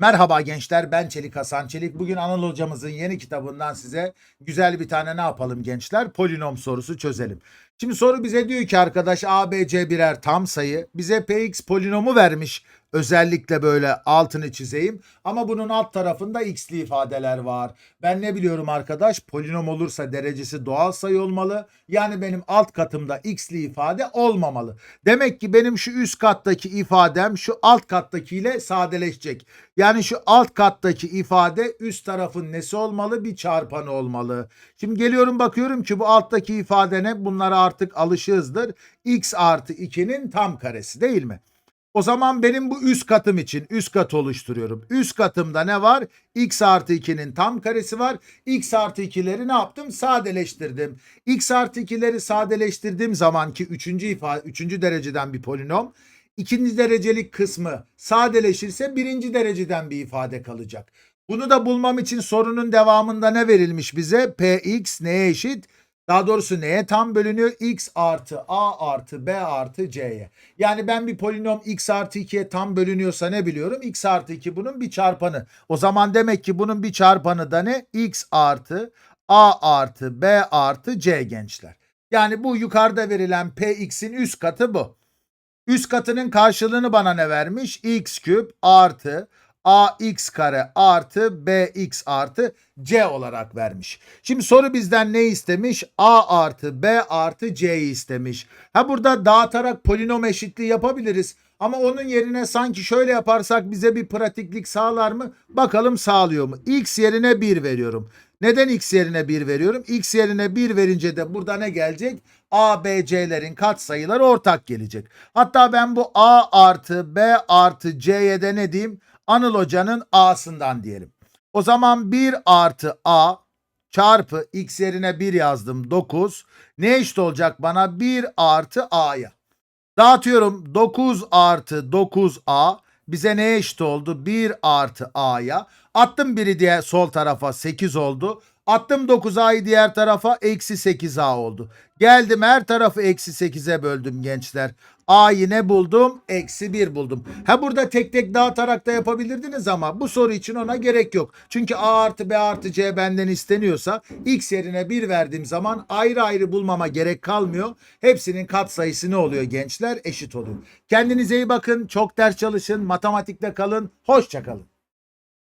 Merhaba gençler ben Çelik Hasan Çelik. Bugün Anıl hocamızın yeni kitabından size güzel bir tane ne yapalım gençler? Polinom sorusu çözelim. Şimdi soru bize diyor ki arkadaş ABC birer tam sayı. Bize Px polinomu vermiş. Özellikle böyle altını çizeyim. Ama bunun alt tarafında x'li ifadeler var. Ben ne biliyorum arkadaş? Polinom olursa derecesi doğal sayı olmalı. Yani benim alt katımda x'li ifade olmamalı. Demek ki benim şu üst kattaki ifadem şu alt kattakiyle sadeleşecek. Yani şu alt kattaki ifade üst tarafın nesi olmalı? Bir çarpanı olmalı. Şimdi geliyorum bakıyorum ki bu alttaki ifade ne? Bunlara artık alışığızdır. x artı 2'nin tam karesi değil mi? O zaman benim bu üst katım için üst kat oluşturuyorum. Üst katımda ne var? x artı 2'nin tam karesi var. x artı 2'leri ne yaptım? Sadeleştirdim. x artı 2'leri sadeleştirdiğim zaman ki 3. ifade 3. dereceden bir polinom ikinci derecelik kısmı sadeleşirse birinci dereceden bir ifade kalacak. Bunu da bulmam için sorunun devamında ne verilmiş bize? Px neye eşit? Daha doğrusu neye tam bölünüyor? x artı a artı b artı c'ye. Yani ben bir polinom x artı 2'ye tam bölünüyorsa ne biliyorum? x artı 2 bunun bir çarpanı. O zaman demek ki bunun bir çarpanı da ne? x artı a artı b artı c gençler. Yani bu yukarıda verilen px'in üst katı bu. Üst katının karşılığını bana ne vermiş? x küp artı ax kare artı bx artı c olarak vermiş. Şimdi soru bizden ne istemiş? a artı b artı c'yi istemiş. Ha burada dağıtarak polinom eşitliği yapabiliriz. Ama onun yerine sanki şöyle yaparsak bize bir pratiklik sağlar mı? Bakalım sağlıyor mu? x yerine 1 veriyorum. Neden x yerine 1 veriyorum? x yerine 1 verince de burada ne gelecek? A, B, C'lerin katsayıları ortak gelecek. Hatta ben bu A artı B artı C'ye de ne diyeyim? Anıl Hoca'nın A'sından diyelim. O zaman 1 artı A çarpı x yerine 1 yazdım 9. Ne eşit olacak bana? 1 artı A'ya. Dağıtıyorum 9 artı 9A bize ne eşit oldu? 1 artı A'ya. Attım biri diye sol tarafa 8 oldu. Attım 9A'yı diğer tarafa eksi 8A oldu. Geldim her tarafı eksi 8'e böldüm gençler. A'yı ne buldum? Eksi 1 buldum. Ha burada tek tek dağıtarak da yapabilirdiniz ama bu soru için ona gerek yok. Çünkü A artı B artı C benden isteniyorsa X yerine 1 verdiğim zaman ayrı ayrı bulmama gerek kalmıyor. Hepsinin katsayısı ne oluyor gençler? Eşit oluyor. Kendinize iyi bakın. Çok ders çalışın. Matematikte kalın. Hoşçakalın.